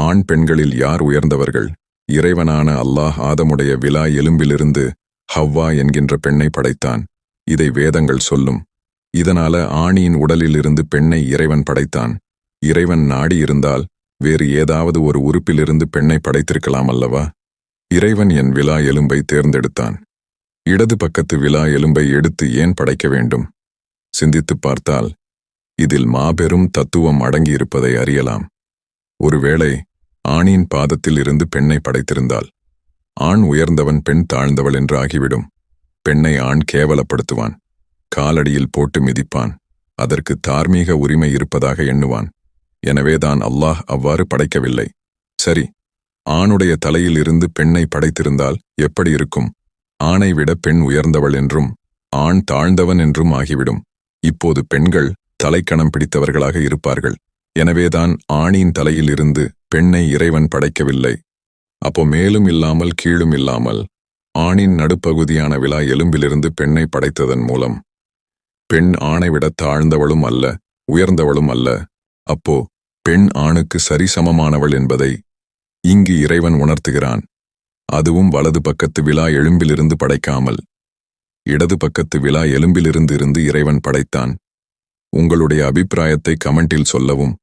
ஆண் பெண்களில் யார் உயர்ந்தவர்கள்? இறைவனான அல்லாஹ் ஆதமுடைய விழா எலும்பிலிருந்து ஹவ்வா என்கின்ற பெண்ணை படைத்தான். இதை வேதங்கள் சொல்லும். இதனால ஆணியின் உடலிலிருந்து பெண்ணை இறைவன் படைத்தான். இறைவன் நாடி இருந்தால் வேறு ஏதாவது ஒரு உறுப்பிலிருந்து பெண்ணை படைத்திருக்கலாம் அல்லவா? இறைவன் என் விலா எலும்பை தேர்ந்தெடுத்தான். இடது பக்கத்து விழா எலும்பை எடுத்து ஏன் படைக்க வேண்டும்? சிந்தித்துப் பார்த்தால் இதில் மாபெரும் தத்துவம் அடங்கியிருப்பதை அறியலாம். ஒருவேளை ஆணின் பாதத்தில் இருந்து பெண்ணை படைத்திருந்தால் ஆண் உயர்ந்தவன் பெண் தாழ்ந்தவள் என்று ஆகிவிடும். பெண்ணை ஆண் கேவலப்படுத்துவான். காலடியில் போட்டு மிதிப்பான். அதற்கு தார்மீக உரிமை இருப்பதாக எண்ணுவான். எனவேதான் அல்லாஹ் அவ்வாறு படைக்கவில்லை. சரி ஆணுடைய தலையில் இருந்து பெண்ணை படைத்திருந்தால் எப்படி இருக்கும்? ஆணை விட பெண் உயர்ந்தவள் என்றும் ஆண் தாழ்ந்தவன் என்றும் ஆகிவிடும். இப்போது பெண்கள் தலைக்கணம் பிடித்தவர்களாக இருப்பார்கள். எனவேதான் ஆணின் தலையில் இருந்து பெண்ணை இறைவன் படைக்கவில்லை. அப்போ மேலும் இல்லாமல் கீழும் இல்லாமல் ஆணின் நடுப்பகுதியான விழா எலும்பிலிருந்து பெண்ணை படைத்ததன் மூலம். பெண் ஆணை விட தாழ்ந்தவளும் அல்ல உயர்ந்தவளும் அல்ல. அப்போ பெண் ஆணுக்கு சரிசமமானவள் என்பதை இங்கு இறைவன் உணர்த்துகிறான். அதுவும் வலது பக்கத்து விழா எலும்பிலிருந்து படைக்காமல். இடது பக்கத்து விழா எலும்பிலிருந்து இருந்து இறைவன் படைத்தான். உங்களுடைய அபிப்பிராயத்தை கமெண்டில் சொல்லவும்.